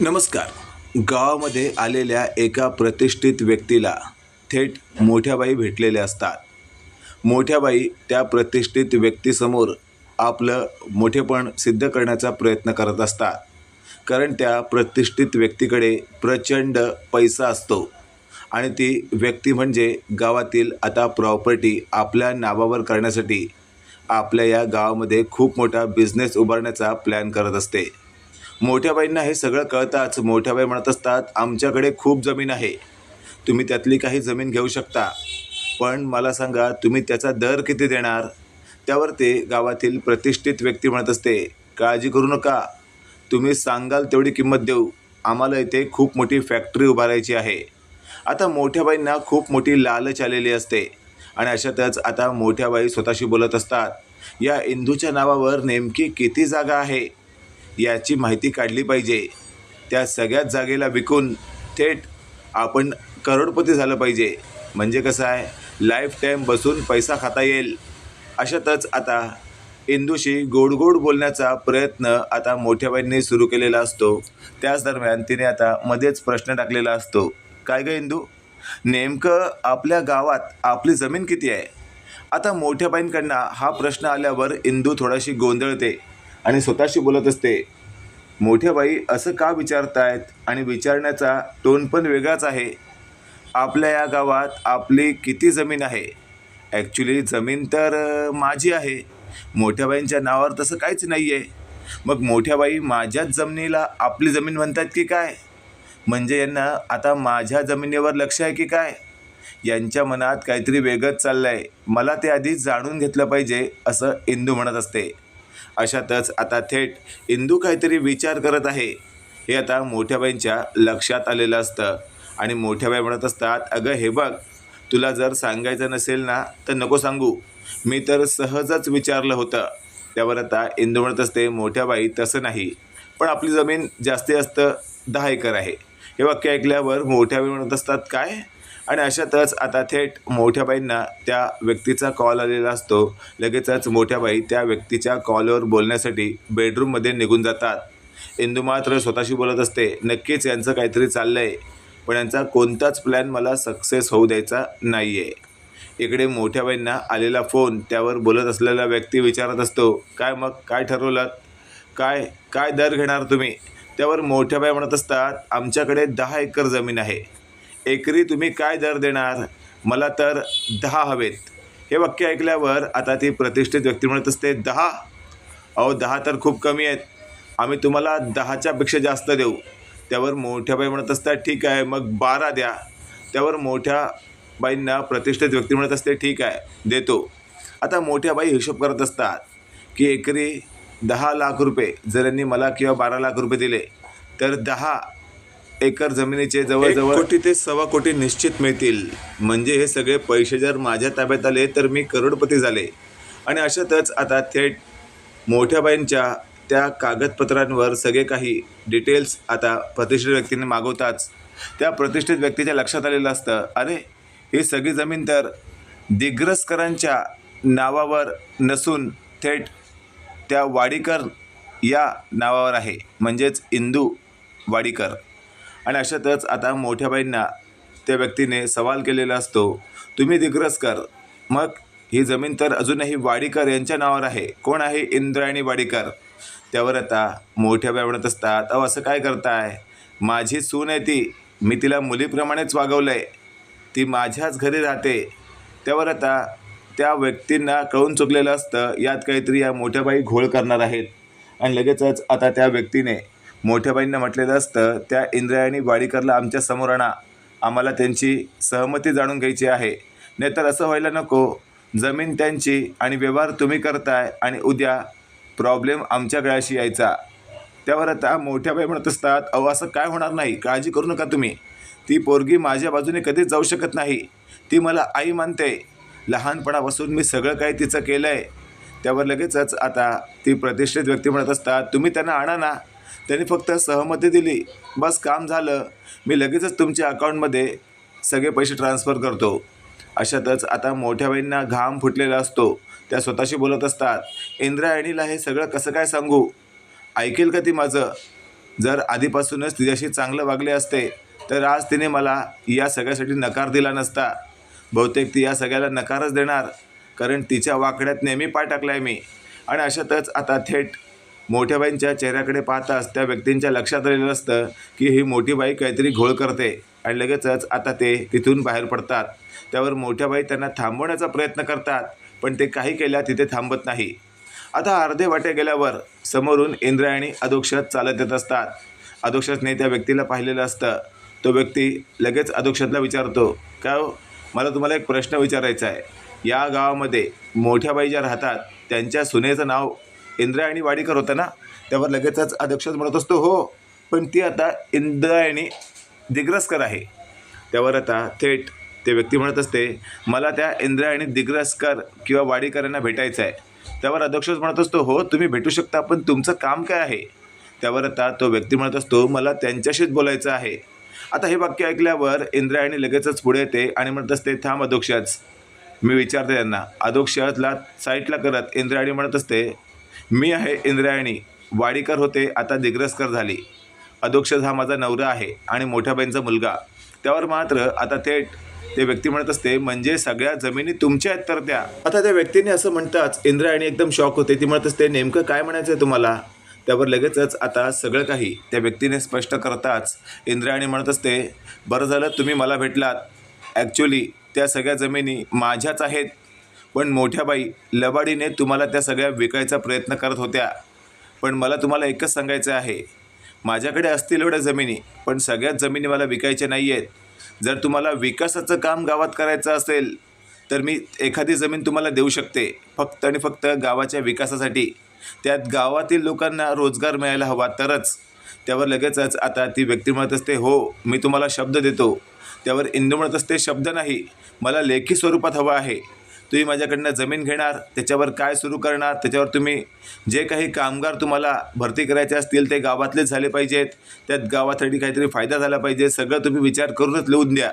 नमस्कार. गावामध्ये आलेल्या एका प्रतिष्ठित व्यक्तीला थेट मोठ्याबाई भेटलेल्या असतात. मोठ्याबाई त्या प्रतिष्ठित व्यक्तीसमोर आपलं मोठेपण सिद्ध करण्याचा प्रयत्न करत असतात. कारण त्या प्रतिष्ठित व्यक्तीकडे प्रचंड पैसा असतो आणि ती व्यक्ती म्हणजे गावातील आता प्रॉपर्टी आपल्या नावावर करण्यासाठी आपल्या या गावामध्ये खूप मोठा बिझनेस उभारण्याचा प्लॅन करत असते. मोठ्याबाईंना हे सगळं कळताच मोठ्याबाई म्हणत असतात आमच्याकडे खूप जमीन आहे. तुम्ही त्यातली काही जमीन घेऊ शकता. पण मला सांगा तुम्ही त्याचा दर किती देणार? त्यावर ते गावातील प्रतिष्ठित व्यक्ती म्हणत असते काळजी करू नका. तुम्ही सांगाल तेवढी किंमत देऊ. आम्हाला इथे खूप मोठी फॅक्टरी उभारायची आहे. आता मोठ्याबाईंना खूप मोठी लालच आलेली असते आणि अशातच आता मोठ्याबाई स्वतःशी बोलत असतात या इंदूच्या नावावर नेमकी किती जागा आहे? याची माहिती काढली पाहिजे. त्या सगळ्याच जागेला विकून थेट आपण करोडपती झालं पाहिजे. म्हणजे कसं आहे? लाईफ टाईम बसून पैसा खाता येईल. अशातच आता इंदूशी गोड गोड बोलण्याचा प्रयत्न आता मोठ्याबाईंनी सुरू केलेला असतो. त्याच दरम्यान तिने आता मध्येच प्रश्न टाकलेला असतो. काय गं इंदू? नेमकं आपल्या गावात आपली जमीन किती आहे? आता मोठ्याबाईंकडनं हा प्रश्न आल्यावर इंदू थोडाशी गोंधळते. आणि स्वतःशी बोलत असते. मोठ्या बाई असं का विचारतायत? आणि विचारण्याचा टोन पण वेगळाच आहे. आपल्या या गावात आपली किती जमीन आहे? ॲक्च्युली जमीन तर माझी आहे. मोठ्याबाईंच्या नावावर तसं काहीच नाही आहे मग मोठ्याबाई माझ्याच जमिनीला आपली जमीन म्हणतात की काय? म्हणजे यांना आता माझ्या जमिनीवर लक्ष आहे की काय? यांच्या मनात काहीतरी वेगळंच चाललं आहे मला ते आधी जाणून घेतलं पाहिजे असं इंदू म्हणत असते. अशातच आता थेट इंदू काहीतरी विचार करत आहे. हे आता मोठ्याबाईंच्या लक्षात आलेलं असतं. आणि मोठ्याबाई म्हणत असतात अगं हे बघ तुला जर सांगायचं नसेल ना तर नको सांगू. मी तर सहजच विचारलं होतं. त्यावर आता इंदू म्हणत असते मोठ्याबाई तसं नाही. पण आपली जमीन जास्तीत जास्त दहा एकर आहे. हे वाक्य ऐकल्यावर मोठ्याबाई म्हणत असतात काय? आणि अशातच आता थेट मोठ्याबाईंना त्या व्यक्तीचा कॉल आलेला असतो. लगेचच मोठ्याबाई त्या व्यक्तीच्या कॉलवर बोलण्यासाठी बेडरूममध्ये निघून जातात. इंदू मात्र स्वतःशी बोलत असते नक्कीच यांचं काहीतरी चाललं आहे पण यांचा कोणताच प्लॅन मला सक्सेस होऊ द्यायचा नाही आहे इकडे मोठ्याबाईंना आलेला फोन त्यावर बोलत असलेला व्यक्ती विचारत असतो काय मग काय ठरवलं? काय काय दर घेणार तुम्ही? त्यावर मोठ्याबाई म्हणत असतात आमच्याकडे दहा एकर जमीन आहे. एकरी तुम्ही काय दर देणार? मला तर दहा हवेत. हे वाक्य ऐकल्यावर आता ती प्रतिष्ठित व्यक्ती म्हणत असते दहा? अहो दहा तर खूप कमी आहेत. आम्ही तुम्हाला दहाच्यापेक्षा जास्त देऊ. त्यावर मोठ्या बाई म्हणत असतात ठीक आहे मग बारा द्या. त्यावर मोठ्या बाईंना प्रतिष्ठित व्यक्ती म्हणत असते ठीक आहे देतो. आता मोठ्या बाई हिशोब करत असतात की एकरी दहा लाख रुपये जर यांनी मला किंवा बारा लाख रुपये दिले तर दहा एकर जमिनीचे जवळजवळ कोटी ते सव्वा कोटी निश्चित मिळतील. म्हणजे हे सगळे पैसे जर माझ्या ताब्यात आले तर मी करोडपती झाले. आणि अशातच आता थेट मोठ्याबाईंच्या त्या कागदपत्रांवर सगळे काही डिटेल्स आता प्रतिष्ठित व्यक्तीने मागवताच. त्या प्रतिष्ठित व्यक्तीच्या लक्षात आलेलं असतं अरे ही सगळी जमीन तर दिग्रसकरांच्या नावावर नसून थेट त्या वाडीकर या नावावर आहे. म्हणजेच इंदू वाडीकर. आणि अशातच आता मोठ्याबाईंना त्या व्यक्तीने सवाल केलेला असतो तुम्ही दिग्रसकर मग ही जमीन तर अजूनही वाडीकर यांच्या नावावर आहे. कोण आहे इंद्रायणी वाडीकर? त्यावर आता मोठ्याबाई म्हणत असतात अहो असं काय करताय? माझी सून आहे ती. मी तिला मुलीप्रमाणेच वागवलं आहे ती माझ्याच घरी राहते. त्यावर आता त्या व्यक्तींना कळून चुकलेलं असतं यात काहीतरी या मोठ्याबाई घोळ करणार आहेत. आणि लगेचच आता त्या व्यक्तीने मोठ्याबाईंना म्हटलेलं असतं त्या इंद्रायणी वाडीकरला आमच्यासमोर आणा. आम्हाला त्यांची सहमती जाणून घ्यायची आहे. नाहीतर असं व्हायला नको. जमीन त्यांची आणि व्यवहार तुम्ही करताय आणि उद्या प्रॉब्लेम आमच्या गळ्याशी यायचा. त्यावर आता मोठ्याबाई म्हणत असतात अहो असं काय होणार नाही? काळजी करू नका तुम्ही. ती पोरगी माझ्या बाजूने कधीच जाऊ शकत नाही. ती मला आई मानते. लहानपणापासून मी सगळं काही तिचं केलं आहे त्यावर लगेचच आता ती प्रतिष्ठित व्यक्ती म्हणत असतात तुम्ही त्यांना आणा ना. त्यांनी फक्त सहमती दिली. बस काम झालं. मी लगेचच तुमच्या अकाउंटमध्ये सगळे पैसे ट्रान्सफर करतो. अशातच आता मोठ्या बहिणींना घाम फुटलेला असतो. त्या स्वतःशी बोलत असतात. इंद्रायणीला हे सगळं कसं काय सांगू? ऐकेल का ती माझं? जर आधीपासूनच तिच्याशी चांगलं वागले असते तर आज तिने मला या सगळ्यासाठी नकार दिला नसता. बहुतेक ती या सगळ्याला नकारच देणार कारण तिच्या वाकड्यात नेहमी पाय टाकला आहे मी. आणि अशातच आता थेट मोठ्या बाईंच्या चेहऱ्याकडे पाहताच त्या व्यक्तींच्या लक्षात आलेलं असतं की ही मोठी बाई काहीतरी घोळ करते. आणि लगेचच आता ते तिथून बाहेर पडतात. त्यावर मोठ्या बाई त्यांना थांबवण्याचा प्रयत्न करतात पण ते काही केल्या तिथे थांबत नाही. आता अर्धे वाटे गेल्यावर समोरून इंद्रायणी अधोक्षत चालत येत असतात. अधोक्षतने त्या व्यक्तीला पाहिलेलं असतं. तो व्यक्ती लगेच अधोक्षतला विचारतो काय हो? मला तुम्हाला एक प्रश्न विचारायचा आहे. या गावामध्ये मोठ्या बाई ज्या राहतात त्यांच्या सुनेचं नाव इंद्रायणी वाडीकर होता ना त्यावर लगेचच अध्यक्षच म्हणत असतो हो पण ती आता इंद्रायणी दिग्रसकर आहे. त्यावर आता थेट ते व्यक्ती म्हणत असते मला त्या इंद्रायणी दिग्रसकर किंवा वाडीकरांना भेटायचं आहे. त्यावर अध्यक्षच म्हणत असतो हो तुम्ही भेटू शकता पण तुमचं काम काय आहे? त्यावर आता तो व्यक्ती म्हणत असतो मला त्यांच्याशीच बोलायचं आहे. आता हे वाक्य ऐकल्यावर इंद्रायणी लगेचच पुढे येते आणि म्हणत असते थांब अध्यक्षच. मी विचारते त्यांना अध्यक्षला साईटला करत इंद्रायणी म्हणत असते मी आहे इंद्रायणी. वाडीकर होते आता दिग्रसकर झाली. अधोक्षज हा माझा नवरा आहे आणि मोठ्या बाईंचा मुलगा. त्यावर मात्र आता थेट ते व्यक्ती म्हणत असते म्हणजे सगळ्या जमिनी तुमच्या आहेत तर त्या. आता त्या व्यक्तीने असं म्हणताच इंद्रायणी एकदम शॉक होते. ती म्हणत असते नेमकं काय म्हणायचं आहे तुम्हाला? त्यावर लगेचच आता सगळं काही त्या व्यक्तीने स्पष्ट करताच इंद्रायणी म्हणत असते बरं झालं तुम्ही मला भेटलात. ॲक्च्युली त्या सगळ्या जमिनी माझ्याच आहेत. पण मोठ्या बाई लबाडीने तुम्हाला त्या सगळ्या विकायचा प्रयत्न करत होत्या. पण मला तुम्हाला एकच सांगायचं आहे. माझ्याकडे असतील एवढ्या जमिनी पण सगळ्याच जमिनी मला विकायच्या नाही आहेत जर तुम्हाला विकासाचं काम गावात करायचं असेल तर मी एखादी जमीन तुम्हाला देऊ शकते फक्त आणि फक्त गावाच्या विकासासाठी. त्यात गावातील लोकांना रोजगार मिळायला हवा तरच. त्यावर लगेचच आता ती व्यक्ती म्हणत असते हो मी तुम्हाला शब्द देतो. त्यावर इंदू म्हणत असते शब्द नाही मला लेखी स्वरूपात हवं आहे. तुम्ही माझ्याकडनं जमीन घेणार त्याच्यावर काय सुरू करणार त्याच्यावर तुम्ही जे काही कामगार तुम्हाला भरती करायचे असतील ते गावातलेच झाले पाहिजेत. त्यात गावासाठी काहीतरी फायदा झाला पाहिजे सगळं तुम्ही विचार करूनच लिहून द्या.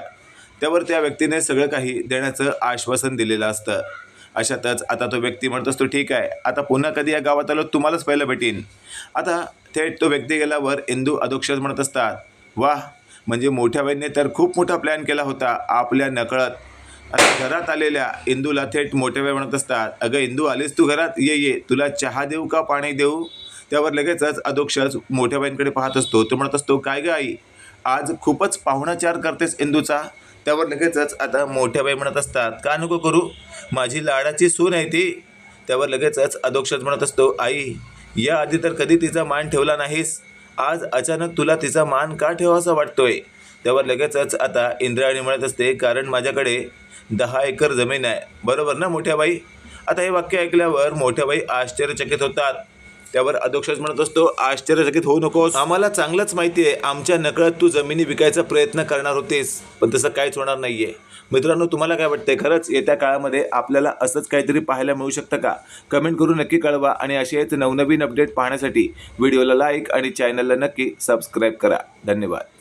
त्यावर त्या व्यक्तीने सगळं काही देण्याचं आश्वासन दिलेलं असतं. अशातच आता तो व्यक्ती म्हणत असतो ठीक आहे आता पुन्हा कधी या गावात आलो तुम्हालाच पहिलं भेटीन. आता थेट तो व्यक्ती गेल्यावर इंदू अधोक्षज म्हणत असतात वाह म्हणजे मोठ्या बहिणीने तर खूप मोठा प्लॅन केला होता आपल्या नकळत आता घरात आलेल्या इंदूला थेट मोठ्या म्हणत असतात अगं इंदू आलीस तू घरात? ये ये. तुला चहा देऊ का पाणी देऊ? त्यावर लगेचच अधोक्षज मोठ्या बाईंकडे पाहत असतो. तो म्हणत असतो काय ग आई? आज खूपच पाहुणाचार करतेस इंदूचा. त्यावर लगेचच आता मोठ्या बाई म्हणत असतात का नको करू? माझी लाडाची सून आहे ती. त्यावर लगेचच अधोक्षज म्हणत असतो आई या आधी तर कधी तिचा मान ठेवला नाहीस. आज अचानक तुला तिचा मान का ठेवासा वाटतोय? त्यावर लगेचच आता इंद्रायणी म्हणत असते कारण माझ्याकडे दहा एकर जमीन आहे. बरोबर ना मोठ्या बाई आता हे वाक्य ऐकल्यावर मोठ्या बाई आश्चर्यचकित होतात. त्यावर अधोक्षज म्हणत असतो आश्चर्यचकित होऊ नकोस. आम्हाला चांगलंच माहिती आहे आमच्या नकळत तू जमिनी विकायचा प्रयत्न करणार होतेस पण तसं काहीच होणार नाही आहे मित्रांनो तुम्हाला काय वाटतंय? खरंच येत्या काळामध्ये आपल्याला असंच काहीतरी पाहायला मिळू शकतं का? कमेंट करून नक्की कळवा आणि असेच नवनवीन अपडेट पाहण्यासाठी व्हिडिओला लाईक आणि चॅनलला नक्की सबस्क्राईब करा. धन्यवाद.